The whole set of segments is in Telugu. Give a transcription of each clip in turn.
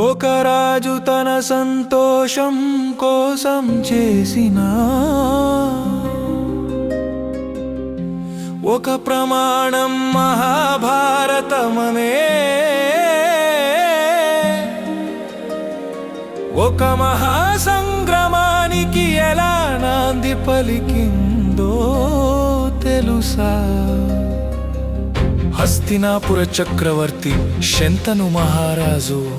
ఒక రాజు తన సంతోషం కోసం చేసిన ఒక ప్రమాణం మహాభారతమనే. ఒక మహాసంగ్రమానికి ఎలా నాంది పలికిందో తెలుసా? హస్తినాపుర చక్రవర్తి శంతను మహారాజు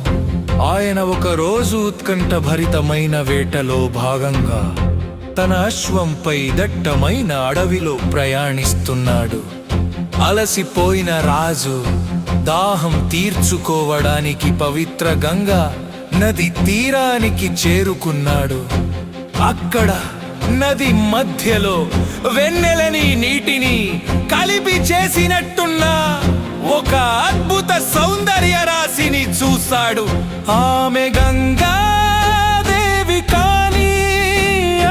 ఆయన ఒక రోజు ఉత్కంఠ భరితమైన వేటలో భాగంగా తన అశ్వంపై దట్టమైన అడవిలో ప్రయాణిస్తున్నాడు. అలసిపోయిన రాజు దాహం తీర్చుకోవడానికి పవిత్ర గంగా నది తీరానికి చేరుకున్నాడు. అక్కడ నది మధ్యలో వెన్నెలని నీటిని కలిపి చేసినట్టున్న ఒక అద్భుత సౌందర్య రాశిని చూశాడు ఆమె గంగాదేవి కానీ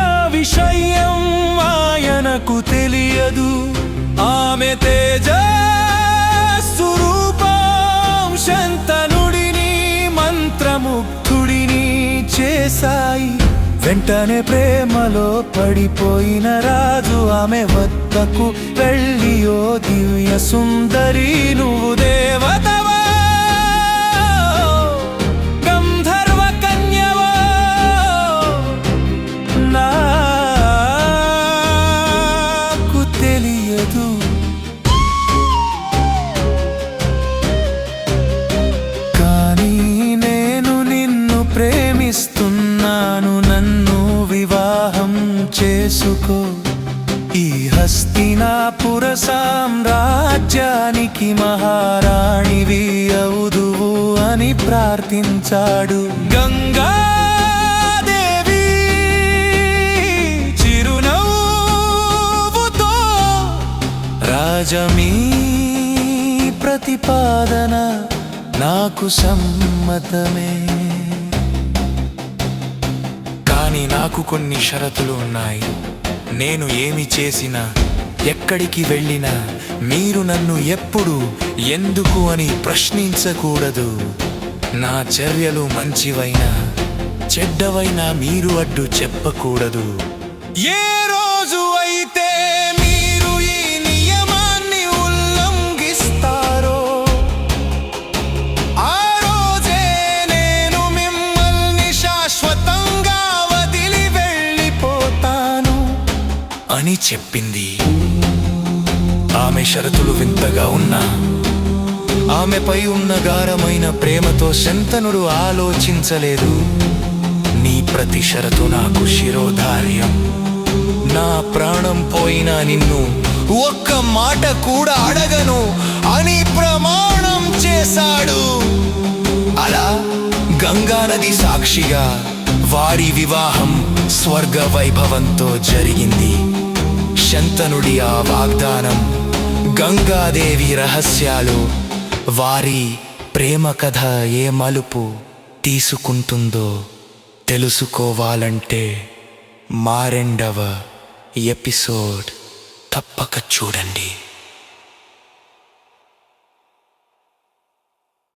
ఆ విషయం ఆయనకు తెలియదు. ఆమె తేజ స్వరూపం శంతనుడిని మంత్రముగ్ధుడిని చేశాయి. వెంటనే ప్రేమలో పడిపోయిన రాజు ఆమె వద్దకు వెళ్ళియో దివ్య సుందరి నువ్వు దేవత చేసుకో. ఈ హస్తినాపుర సామ్రాజ్యానికి మహారాణివి అవుదువు అని ప్రార్థించాడు. గంగా రాజమీ ప్రతిపాదన నాకు సమ్మతమే. కానీ నాకు కొన్ని షరతులు ఉన్నాయి. నేను ఏమి చేసినా ఎక్కడికి వెళ్ళినా మీరు నన్ను ఎప్పుడు ఎందుకు అని ప్రశ్నించకూడదు. నా చర్యలు మంచివైనా చెడ్డవైనా మీరు అడ్డు చెప్పకూడదు. ఏ అని చెప్పింది. ఆమె షరతులు వింతగా ఉన్నా ఆమెపై ఉన్న గారమైన ప్రేమతో శంతనుడు ఆలోచించలేదు. నీ ప్రతి షరతు నాకు శిరోధార్యం. నా ప్రాణం పోయినా నిన్ను ఒక్క మాట కూడా అడగను అని ప్రమాణం చేశాడు. అలా గంగానది సాక్షిగా వారి వివాహం స్వర్గ వైభవంతో జరిగింది. శంతనుడి ఆ వాగ్దానం. గంగాదేవి రహస్యాలు వారి ప్రేమ కథ ఏ మలుపు తీసుకుంటుందో తెలుసుకోవాలంటే మారెండవ ఎపిసోడ్ తప్పక చూడండి.